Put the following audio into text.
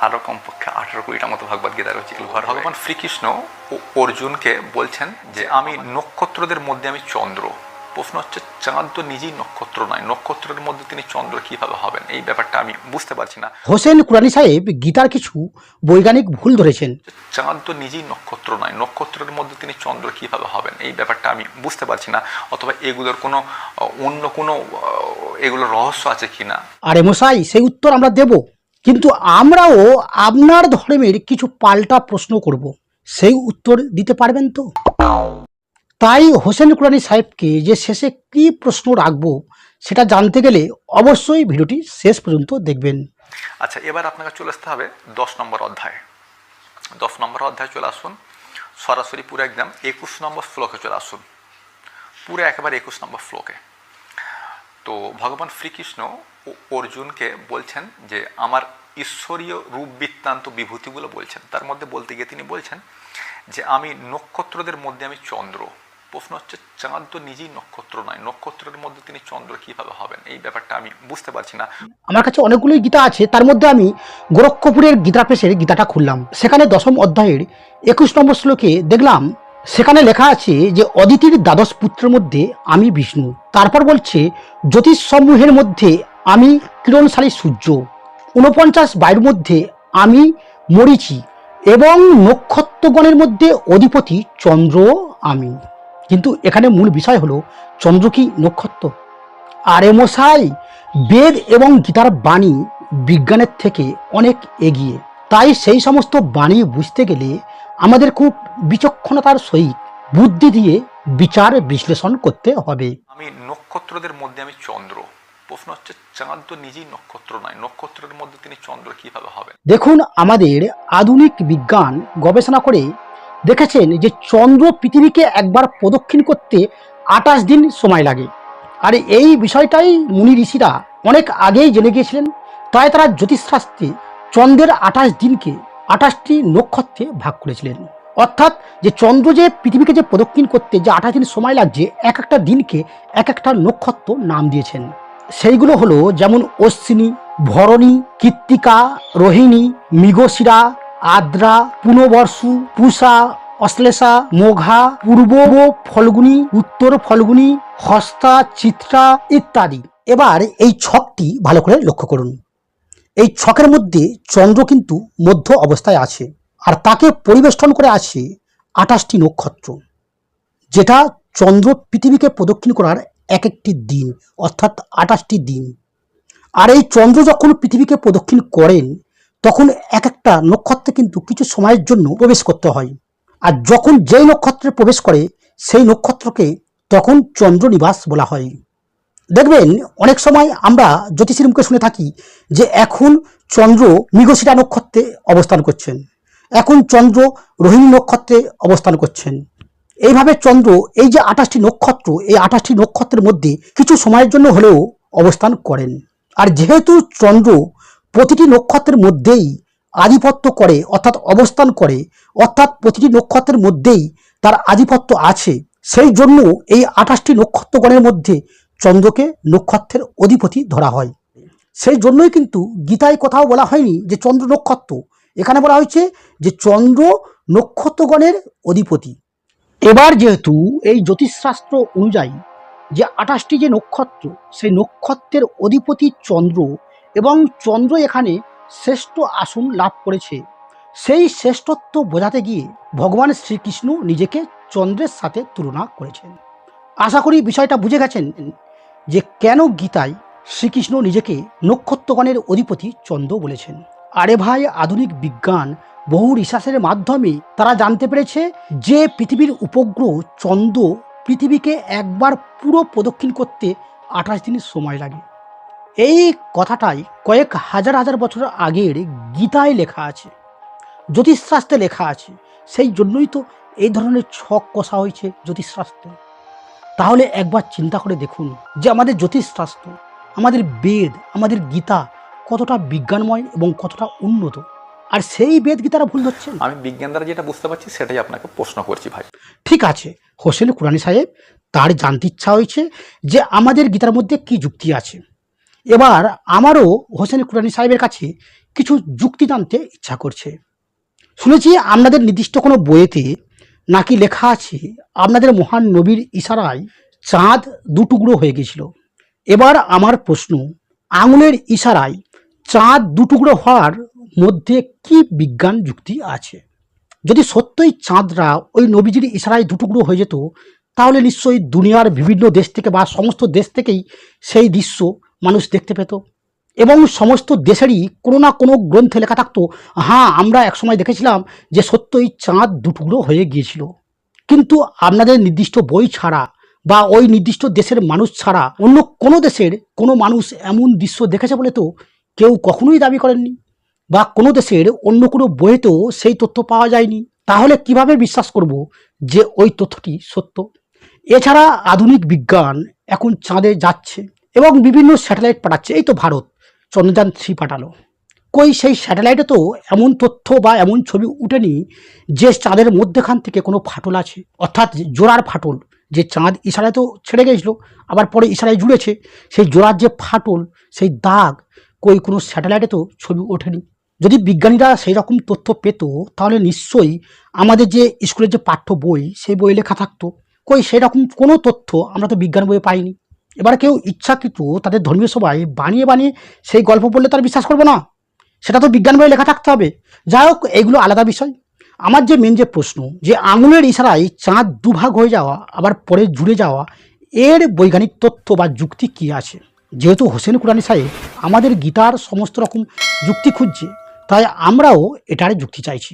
আরও কমপক্ষে আঠারো কুড়িটা মতো ভগবদ গীতা রয়েছে। ভগবান শ্রীকৃষ্ণ ও অর্জুনকে বলছেন যে আমি নক্ষত্রদের মধ্যে আমি চন্দ্র। প্রশ্ন হচ্ছে চাঁদ তো নিজেই নক্ষত্র নয়। নক্ষত্রের মধ্যে তিনি চন্দ্র কীভাবে হবেন? এই ব্যাপারটা আমি বুঝতে পারছি না। হোসেন কুরানি সাহেব গীতার কিছু বৈজ্ঞানিক ভুল ধরেছেন। চাঁদ তো নিজেই নক্ষত্র নয়। নক্ষত্রের মধ্যে তিনি চন্দ্র কীভাবে হবেন? এই ব্যাপারটা আমি বুঝতে পারছি না। অথবা এগুলোর কোনো অন্য কোনো আহ, এগুলোর রহস্য আছে কিনা? আরে মশাই সেই উত্তর আমরা দেব। কিন্তু আমরাও আপনার ধর্মের কিছু পাল্টা প্রশ্ন করব, সেই উত্তর দিতে পারবেন তো? তাই হোসেন কুরানি সাহেবকে যে শেষে কি প্রশ্ন রাখব, সেটা জানতে গেলে অবশ্যই ভিডিওটি শেষ পর্যন্ত দেখবেন। আচ্ছা এবার আপনাকে চলে আসতে হবে দশ নম্বর অধ্যায়। দশ নম্বর অধ্যায় চলে আসুন, সরাসরি পুরো একদম একুশ নম্বর শ্লোকে চলে আসুন। পুরো একেবারে একুশ নম্বর শ্লোকে। তো ভগবান শ্রীকৃষ্ণ অর্জুনকে বলছেন যে, আমার ঈশ্বরীয় রূপ বৃত্তান্ত বিভূতিগুলো বলছেন। তার মধ্যে বলতে গিয়ে তিনি বলছেন যে, আমি নক্ষত্রদের মধ্যে আমি চন্দ্র। প্রশ্ন হচ্ছে, চাঁদ তো নিজেই নক্ষত্র নয়। নক্ষত্রের মধ্যে তিনি চন্দ্র কীভাবে হবেন? এই ব্যাপারটা আমি বুঝতে পারছি না। আমার কাছে অনেকগুলোই গীতা আছে। তার মধ্যে আমি গোরক্ষপুরের গীতা প্রেসের গীতাটা খুললাম। সেখানে দশম অধ্যায়ের একুশ নম্বর শ্লোকে দেখলাম, সেখানে লেখা আছে যে, অদিতির দ্বাদশ পুত্রের মধ্যে আমি বিষ্ণু। তারপর বলছে জ্যোতিষসমূহের মধ্যে আমি কিরণশালী সূর্য। ঊনপঞ্চাশ বায়ুর মধ্যে আমি মরিচি এবং নক্ষত্রগণের মধ্যে অধিপতি চন্দ্র আমি। কিন্তু এখানে মূল বিষয় হলো, চন্দ্র কি নক্ষত্র? আরে মশাই বেদ এবং গীতার বাণী বিজ্ঞানের থেকে অনেক এগিয়ে। তাই সেই সমস্ত বাণী বুঝতে গেলে আমাদের খুব বিচক্ষণতার সহিত বুদ্ধি দিয়ে বিচার বিশ্লেষণ করতে হবে। আমি নক্ষত্রদের মধ্যে আমি চন্দ্র। প্রশ্ন হচ্ছে, চাঁদ তো নিজেই নক্ষত্র নয়। নক্ষত্রের মধ্যে তিনি চন্দ্র কীভাবে হবেন? দেখুন, আমাদের আধুনিক বিজ্ঞান গবেষণা করে দেখেছেন যে চন্দ্র পৃথিবীকে একবার প্রদক্ষিণ করতে আঠাশ দিন সময় লাগে। আর এই বিষয়টাই মুনি ঋষিরা অনেক আগেই জেনে গিয়েছিলেন। তাই তারা জ্যোতিষশাস্ত্রে চন্দ্রের আঠাশ দিনকে আঠাশটি নক্ষত্রে ভাগ করেছিলেন। অর্থাৎ যে চন্দ্র যে পৃথিবীকে যে প্রদক্ষিণ করতে যে আঠাশ দিন সময় লাগছে, এক একটা দিনকে এক একটা নক্ষত্র নাম দিয়েছেন। সেইগুলো হলো যেমন অশ্বিনী, ভরণী, কৃত্তিকা, রোহিণী, মৃগশিরা, আদ্রা, পুনবর্ষু, পুষা, অশ্লেষা, মোঘা, পূর্ব ফলগুনি, উত্তর ফলগুনি, হস্তা, চিত্রা ইত্যাদি। এবার এই ছকটি ভালো করে লক্ষ্য করুন। এই ছকের মধ্যে চন্দ্র কিন্তু মধ্য অবস্থায় আছে, আর তাকে পরিবেষ্টন করে আছে আঠাশটি নক্ষত্র, যেটা চন্দ্র পৃথিবীকে প্রদক্ষিণ করার এক একটি দিন, অর্থাৎ আঠাশটি দিন। আর এই চন্দ্র যখন পৃথিবীকে প্রদক্ষিণ করেন, তখন এক একটা নক্ষত্রে কিন্তু কিছু সময়ের জন্য প্রবেশ করতে হয়। আর যখন যেই নক্ষত্রে প্রবেশ করে, সেই নক্ষত্রকে তখন চন্দ্র নিবাস বলা হয়। দেখবেন, অনেক সময় আমরা জ্যোতিষীর মুখে শুনে থাকি যে এখন চন্দ্র মৃগশিরা নক্ষত্রে অবস্থান করছেন। এখন চন্দ্র রোহিণী নক্ষত্রে অবস্থান করছেন। এইভাবে চন্দ্র, এই যে আঠাশটি নক্ষত্র, এই আঠাশটি নক্ষত্রের মধ্যে কিছু সময়ের জন্য হলেও অবস্থান করেন। আর যেহেতু চন্দ্র প্রতিটি নক্ষত্রের মধ্যেই আধিপত্য করে, অর্থাৎ অবস্থান করে, অর্থাৎ প্রতিটি নক্ষত্রের মধ্যেই তার আধিপত্য আছে, সেই জন্য এই আঠাশটি নক্ষত্রগণের মধ্যে চন্দ্রকে নক্ষত্রের অধিপতি ধরা হয়। সেই জন্যই কিন্তু গীতায় কোথাও বলা হয়নি যে চন্দ্র নক্ষত্র। এখানে বলা হয়েছে যে চন্দ্র নক্ষত্রগণের অধিপতি। এবার যেহেতু এই জ্যোতিষশাস্ত্র অনুযায়ী যে আঠাশটি যে নক্ষত্র, সেই নক্ষত্রের অধিপতি চন্দ্র এবং চন্দ্র এখানে শ্রেষ্ঠ আসন লাভ করেছে। সেই শ্রেষ্ঠত্ব বোঝাতে গিয়ে ভগবান শ্রীকৃষ্ণ নিজেকে চন্দ্রের সাথে তুলনা করেছেন। আশা করি বিষয়টা বুঝে গেছেন যে কেন গীতায় শ্রীকৃষ্ণ নিজেকে নক্ষত্রগণের অধিপতি চন্দ্র বলেছেন। আরে ভাই, আধুনিক বিজ্ঞান বহু রিসার্চের মাধ্যমে তারা জানতে পেরেছে যে পৃথিবীর উপগ্রহ চন্দ্র পৃথিবীকে একবার পুরো প্রদক্ষিণ করতে আঠাশ দিনের সময় লাগে। এই কথাটাই কয়েক হাজার হাজার বছর আগের গীতায় লেখা আছে। জ্যোতিষশাস্ত্রে লেখা আছে। সেই জন্যই তো এই ধরনের ছক কষা হয়েছে জ্যোতিষশাস্ত্রে। তাহলে একবার চিন্তা করে দেখুন যে আমাদের জ্যোতিষশাস্ত্র, আমাদের বেদ, আমাদের গীতা কতটা বিজ্ঞানময় এবং কতটা উন্নত। আর সেই বেদ গীতারা ভুল ধরছেন? আমি বিজ্ঞান দ্বারা যেটা বুঝতে পারছি সেটাই আপনাকে প্রশ্ন করছি ভাই। ঠিক আছে হোসেন কুরানি সাহেব তার জানতে ইচ্ছা হয়েছে যে আমাদের গীতার মধ্যে কি যুক্তি আছে। এবার আমারও হোসেন কুরানি সাহেবের কাছে কিছু যুক্তি জানতে ইচ্ছা করছে। শুনেছি আপনাদের নির্দিষ্ট কোনো বইয়েতে নাকি লেখা আছে আপনাদের মহান নবীর ইশারায় চাঁদ দুটুকরো হয়ে গেছিল। এবার আমার প্রশ্ন আঙুলের ইশারায় চাঁদ দুটুকরো হওয়ার মধ্যে কি বিজ্ঞান যুক্তি আছে? যদি সত্যই চাঁদরা ওই নবীজির ইশারায় দুটুকরো হয়ে যেত, তাহলে নিশ্চয়ই দুনিয়ার বিভিন্ন দেশ থেকে বা সমস্ত দেশ থেকেই সেই দৃশ্য মানুষ দেখতে পেত। এবং সমস্ত দেশেরই কোনো না কোনো গ্রন্থে লেখা থাকতো হ্যাঁ আমরা একসময় দেখেছিলাম যে সত্যই চাঁদ দুটুকরো হয়ে গিয়েছিল। কিন্তু আপনাদের নির্দিষ্ট বই ছাড়া বা ওই নির্দিষ্ট দেশের মানুষ ছাড়া অন্য কোনো দেশের কোনো মানুষ এমন দৃশ্য দেখেছে বলে তো কেউ কখনোই দাবি করেননি? বা কোনো দেশের অন্য কোনো বইয়েতেও সেই তথ্য পাওয়া যায়নি। তাহলে কীভাবে বিশ্বাস করব যে ওই তথ্যটি সত্য? এছাড়া আধুনিক বিজ্ঞান এখন চাঁদে যাচ্ছে এবং বিভিন্ন স্যাটেলাইট পাঠাচ্ছে। এই তো ভারত, চন্দ্রযান থ্রি পাঠালো। কই সেই স্যাটেলাইটে তো এমন তথ্য বা এমন ছবি উঠেনি যে চাঁদের মধ্যেখান থেকে কোনো ফাটল আছে। অর্থাৎ জোড়ার ফাটল, যে চাঁদ ইশারায় তো ছেড়ে গেছিল, আবার পরে ইশারায় জুড়েছে। সেই জোড়ার যে ফাটল, সেই দাগ কই কোনো স্যাটেলাইটে তো ছবি ওঠেনি। যদি বিজ্ঞানীরা সেই রকম তথ্য পেত, তাহলে নিশ্চয়ই আমাদের যে স্কুলের যে পাঠ্য বই, সেই বই লেখা থাকতো। কই সেরকম কোনো তথ্য আমরা তো বিজ্ঞান বইয়ে পাইনি। এবার কেউ ইচ্ছাকৃত তাদের ধর্মীয় সবাই বানিয়ে বানিয়ে সেই গল্প পড়লে তার বিশ্বাস করব না? সেটা তো বিজ্ঞান বইয়ে লেখা থাকতে হবে। যাই হোক, এগুলো আলাদা বিষয়। আমার যে মেন যে প্রশ্ন, যে আঙুলের ইশারায় চাঁদ দুভাগ হয়ে যাওয়া, আবার পরে জুড়ে যাওয়া, এর বৈজ্ঞানিক তথ্য বা যুক্তি কী আছে? যেহেতু হোসেন কুরানি সাহেব আমাদের গীতার সমস্ত রকম যুক্তি খুঁজছে তাই আমরাও এটারে যুক্তি চাইছি।